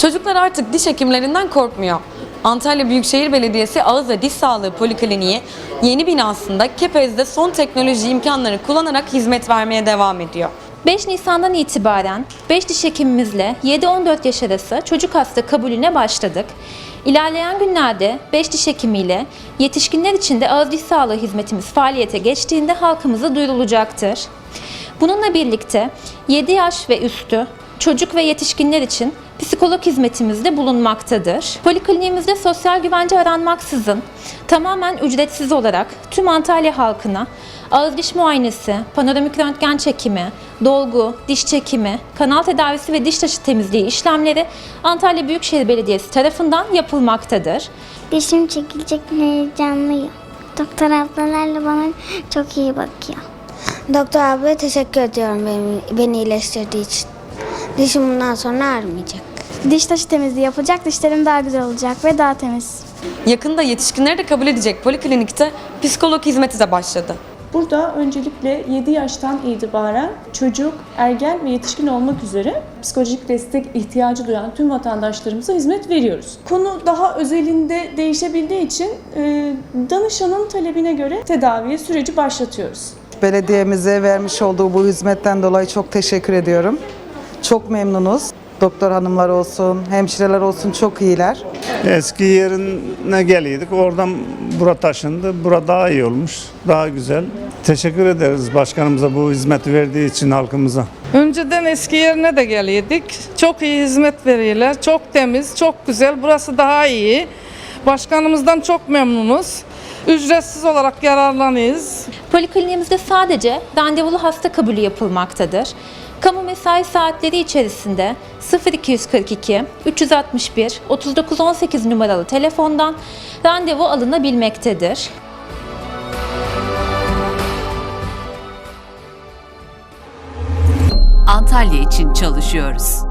Çocuklar artık diş hekimlerinden korkmuyor. Antalya Büyükşehir Belediyesi Ağız ve Diş Sağlığı Polikliniği yeni binasında Kepez'de son teknoloji imkanları kullanarak hizmet vermeye devam ediyor. 5 Nisan'dan itibaren 5 diş hekimimizle 7-14 yaş arası çocuk hasta kabulüne başladık. İlerleyen günlerde 5 diş hekimiyle yetişkinler için de ağız diş sağlığı hizmetimiz faaliyete geçtiğinde halkımıza duyurulacaktır. Bununla birlikte 7 yaş ve üstü çocuk ve yetişkinler için psikolog hizmetimiz de bulunmaktadır. Polikliniğimizde sosyal güvence aranmaksızın tamamen ücretsiz olarak tüm Antalya halkına ağız diş muayenesi, panoramik röntgen çekimi, dolgu, diş çekimi, kanal tedavisi ve diş taşı temizliği işlemleri Antalya Büyükşehir Belediyesi tarafından yapılmaktadır. Dişim çekilecek heyecanlıyım. Doktor ablalarla bana çok iyi bakıyor. Doktor ablaya teşekkür ediyorum beni, beni iyileştirdiği için. Dişim bundan sonra ağrımayacak. Diş taşı temizliği yapacak, dişlerim daha güzel olacak ve daha temiz. Yakında yetişkinleri de kabul edecek poliklinikte psikolog hizmeti de başladı. Burada öncelikle 7 yaştan itibaren çocuk, ergen ve yetişkin olmak üzere psikolojik destek ihtiyacı duyan tüm vatandaşlarımıza hizmet veriyoruz. Konu daha özelinde değişebildiği için e, danışanın talebine göre tedaviye süreci başlatıyoruz. Belediyemize vermiş olduğu bu hizmetten dolayı çok teşekkür ediyorum. Çok memnunuz. Doktor hanımlar olsun, hemşireler olsun çok iyiler. Eski yerine geliyorduk. Oradan bura taşındı. Bura daha iyi olmuş. Daha güzel. Teşekkür ederiz başkanımıza bu hizmeti verdiği için halkımıza. Önceden eski yerine de geliydik. Çok iyi hizmet veriyorlar. Çok temiz, çok güzel. Burası daha iyi. Başkanımızdan çok memnunuz. Ücretsiz olarak yararlanıyoruz. Polikliniğimizde sadece randevulu hasta kabulü yapılmaktadır. Kamu mesai saatleri içerisinde 0242 361 3918 numaralı telefondan randevu alınabilmektedir. Antalya için çalışıyoruz.